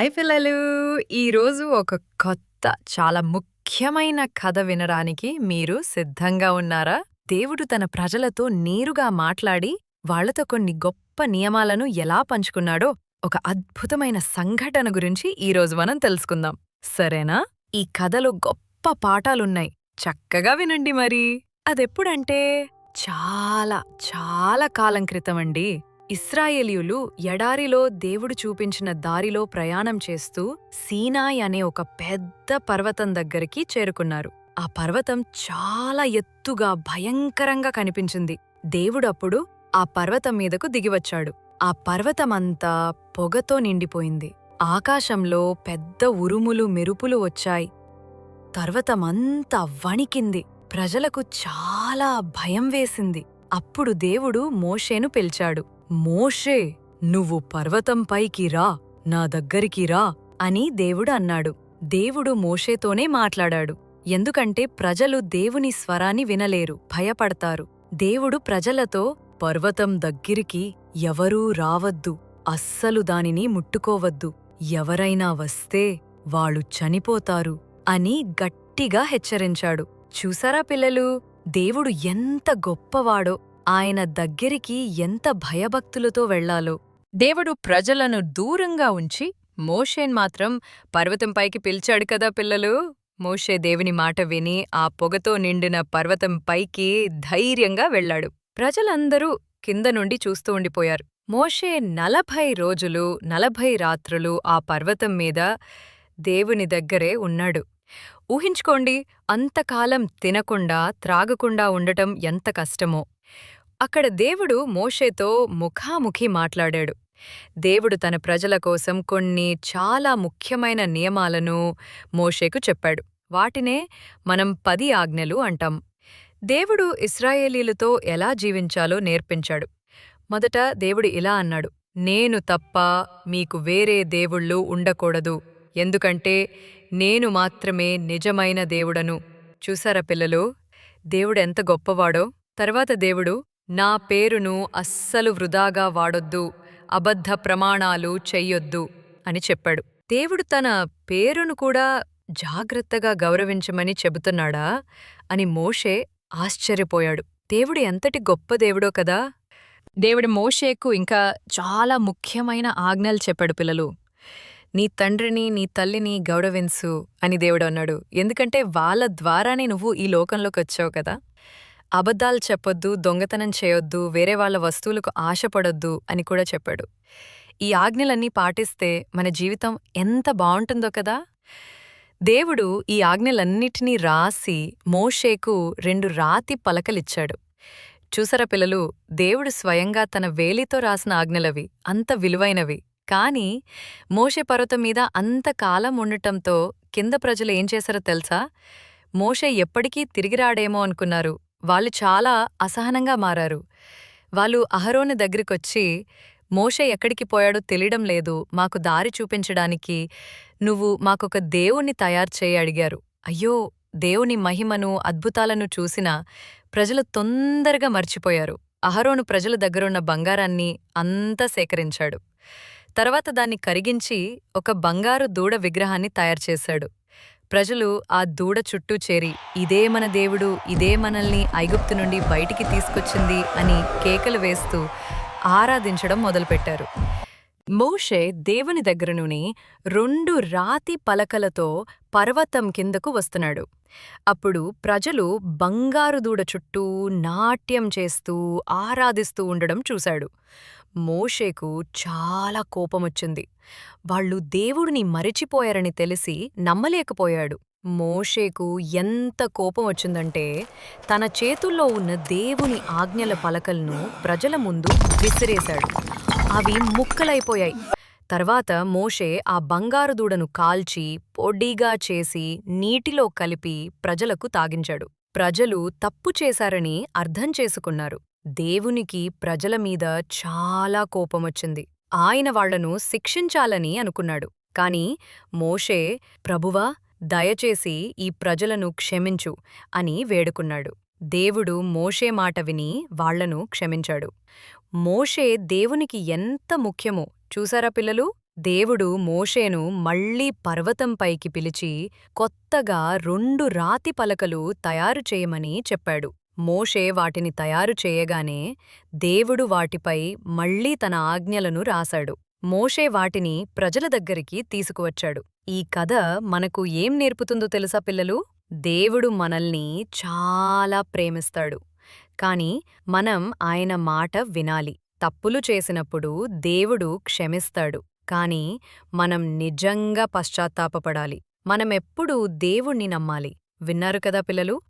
Hi పిల్లలు! ఈరోజు ఒక కొత్త, చాలా ముఖ్యమైన కథ వినడానికి మీరు సిద్ధంగా ఉన్నారా? దేవుడు తన ప్రజలతో నేరుగా మాట్లాడి, వాళ్ళతో కొన్ని గొప్ప నియమాలను ఎలా పంచుకున్నాడో ఒక అద్భుతమైన సంఘటన గురించి ఈరోజు మనం తెలుసుకుందాం. సరేనా? ఈ కథలో గొప్ప పాఠాలున్నాయి. చక్కగా వినండి మరి. అదెప్పుడంటే చాలా, చాలా కాలం క్రితమండి. ఇస్రాయేలీయులు ఎడారిలో దేవుడు చూపించిన దారిలో ప్రయాణం చేస్తూ సీనాయ్ అనే ఒక పెద్ద పర్వతం దగ్గరికి చేరుకున్నారు. ఆ పర్వతం చాలా ఎత్తుగా భయంకరంగా కనిపించింది. దేవుడప్పుడు ఆ పర్వతం మీదకు దిగివచ్చాడు. ఆ పర్వతమంతా పొగతో నిండిపోయింది. ఆకాశంలో పెద్ద ఉరుములు మెరుపులు వచ్చాయి. పర్వతమంతా వణికింది. ప్రజలకు చాలా భయం వేసింది. అప్పుడు దేవుడు మోషేను పిలిచాడు. మోషే నువ్వు పర్వతంపైకి రా నా దగ్గరికి రా అని దేవుడు అన్నాడు. దేవుడు మోషేతోనే మాట్లాడాడు. ఎందుకంటే ప్రజలు దేవుని స్వరాన్ని వినలేరు భయపడతారు. దేవుడు ప్రజలతో పర్వతం దగ్గరికి ఎవరూ రావద్దు అస్సలు దానిని ముట్టుకోవద్దు ఎవరైనా వస్తే వాళ్ళు చనిపోతారు అని గట్టిగా హెచ్చరించాడు. చూసారా పిల్లలు? దేవుడు ఎంత గొప్పవాడో ఆయన దగ్గరికి ఎంత భయభక్తులతో వెళ్ళాలో దేవుడు ప్రజలను దూరంగా ఉంచి మోషేన్ మాత్రం పర్వతంపైకి పిలిచాడు కదా పిల్లలు. మోషే దేవుని మాట విని ఆ పొగతో నిండిన పర్వతంపైకి ధైర్యంగా వెళ్ళాడు ప్రజలందరూ కింద నుండి చూస్తూ ఉండిపోయారు. మోషే నలభై రోజులు నలభై రాత్రులు ఆ పర్వతం మీద దేవుని దగ్గరే ఉన్నాడు. ఊహించుకోండి అంతకాలం తినకుండా త్రాగకుండా ఉండటం ఎంత కష్టమో. అక్కడ దేవుడు మోషేతో ముఖాముఖి మాట్లాడాడు. దేవుడు తన ప్రజల కోసం కొన్ని చాలా ముఖ్యమైన నియమాలను మోషేకు చెప్పాడు. వాటినే మనం పది ఆజ్ఞలు అంటాం. దేవుడు ఇస్రాయేలీలతో ఎలా జీవించాలో నేర్పించాడు. మొదట దేవుడు ఇలా అన్నాడు నేను తప్ప మీకు వేరే దేవుళ్ళు ఉండకూడదు. ఎందుకంటే నేను మాత్రమే నిజమైన దేవుడను. చూసారా పిల్లలు? దేవుడెంత గొప్పవాడో? తర్వాత దేవుడు నా పేరును అస్సలు వృధాగా వాడొద్దు అబద్ధ ప్రమాణాలు చెయ్యొద్దు అని చెప్పాడు. దేవుడు తన పేరును కూడా జాగ్రత్తగా గౌరవించమని చెబుతున్నాడా? అని మోషే ఆశ్చర్యపోయాడు. దేవుడు ఎంతటి గొప్ప దేవుడో కదా? దేవుడు మోషేకు ఇంకా చాలా ముఖ్యమైన ఆజ్ఞలు చెప్పాడు పిల్లలు. నీ తండ్రిని నీ తల్లిని గౌరవించు అని దేవుడు అన్నాడు. ఎందుకంటే వాళ్ళ ద్వారానే నువ్వు ఈ లోకంలోకి వచ్చావు కదా. అబద్ధాలు చెప్పొద్దు దొంగతనం చేయొద్దు వేరే వాళ్ళ వస్తువులకు ఆశపడొద్దు అని కూడా చెప్పాడు. ఈ ఆజ్ఞలన్నీ పాటిస్తే మన జీవితం ఎంత బావుంటుందో కదా. దేవుడు ఈ ఆజ్ఞలన్నిటినీ రాసి మోషేకు రెండు రాతి పలకలిచ్చాడు. చూసరా పిల్లలు దేవుడు స్వయంగా తన వేలితో రాసిన ఆజ్ఞలవి అంత విలువైనవి. కాని మోషే పర్వతం మీద అంతకాలం ఉండటంతో కింద ప్రజలు ఏం చేశారో తెలుసా? మోషే ఎప్పటికీ తిరిగిరాడేమో అనుకున్నారు. వాళ్ళు చాలా అసహనంగా మారారు. వాళ్ళు అహరోని దగ్గరికొచ్చి మోషే ఎక్కడికి పోయాడో తెలియడం లేదు. మాకు దారి చూపించడానికి నువ్వు మాకొక దేవుణ్ణి తయారు చేయి అడిగారు. అయ్యో! దేవుని మహిమను అద్భుతాలను చూసినా ప్రజలు తొందరగా మర్చిపోయారు. అహరోను ప్రజల దగ్గరున్న బంగారాన్ని అంతా సేకరించాడు. తర్వాత దాన్ని కరిగించి ఒక బంగారు దూడ విగ్రహాన్ని తయారుచేశాడు ప్రజలు ఆ దూడ చుట్టూ చేరి ఇదే మన దేవుడు ఇదే మనల్ని ఐగుప్తు నుండి బయటికి తీసుకొచ్చింది అని కేకలు వేస్తూ ఆరాధించడం మొదలుపెట్టారు. మోషే దేవుని దగ్గరనుని రెండు రాతి పలకలతో పర్వతం కిందకు వస్తున్నాడు. అప్పుడు ప్రజలు బంగారు దూడ చుట్టూ నాట్యం చేస్తూ ఆరాధిస్తూ ఉండడం చూశాడు. మోషేకు చాలా కోపమొచ్చింది. వాళ్ళు దేవుడిని మరిచిపోయారని తెలిసి నమ్మలేకపోయాడు. మోషేకు ఎంత కోపం వచ్చిందంటే తన చేతుల్లో ఉన్న దేవుని ఆజ్ఞల పలకలను ప్రజల ముందు విసిరేశాడు. అవి ముక్కలైపోయాయి. తర్వాత మోషే ఆ బంగారు దూడను కాల్చి పొడిగా చేసి నీటిలో కలిపి ప్రజలకు తాగించాడు. ప్రజలు తప్పు చేశారని అర్థం చేసుకున్నారు. దేవునికి ప్రజల మీద చాలా కోపమొచ్చింది ఆయన వాళ్ళను శిక్షించాలని అనుకున్నాడు. కాని మోషే ప్రభువా దయచేసి ఈ ప్రజలను క్షమించు అని వేడుకున్నాడు. దేవుడు మోషే మాట విని వాళ్ళను క్షమించాడు. మోషే దేవునికి ఎంత ముఖ్యమో. చూసారా పిల్లలు? దేవుడు మోషేను మళ్ళీ పర్వతంపైకి పిలిచి కొత్తగా రెండు రాతి పలకలు తయారు చేయమని చెప్పాడు. మోషే వాటిని తయారు చేయగానే దేవుడు వాటిపై మళ్ళీ తన ఆజ్ఞలను రాశాడు. మోషే వాటిని ప్రజల దగ్గరికి తీసుకువచ్చాడు. ఈ కథ మనకు ఏం నేర్పుతుందో తెలుసా పిల్లలు? దేవుడు మనల్ని చాలా ప్రేమిస్తాడు. కాని మనం ఆయన మాట వినాలి. తప్పులు చేసినప్పుడు దేవుడు క్షమిస్తాడు. కాని మనం నిజంగా పశ్చాత్తాపపడాలి. మనమెప్పుడూ దేవుణ్ణి నమ్మాలి. విన్నారు కదా పిల్లలు?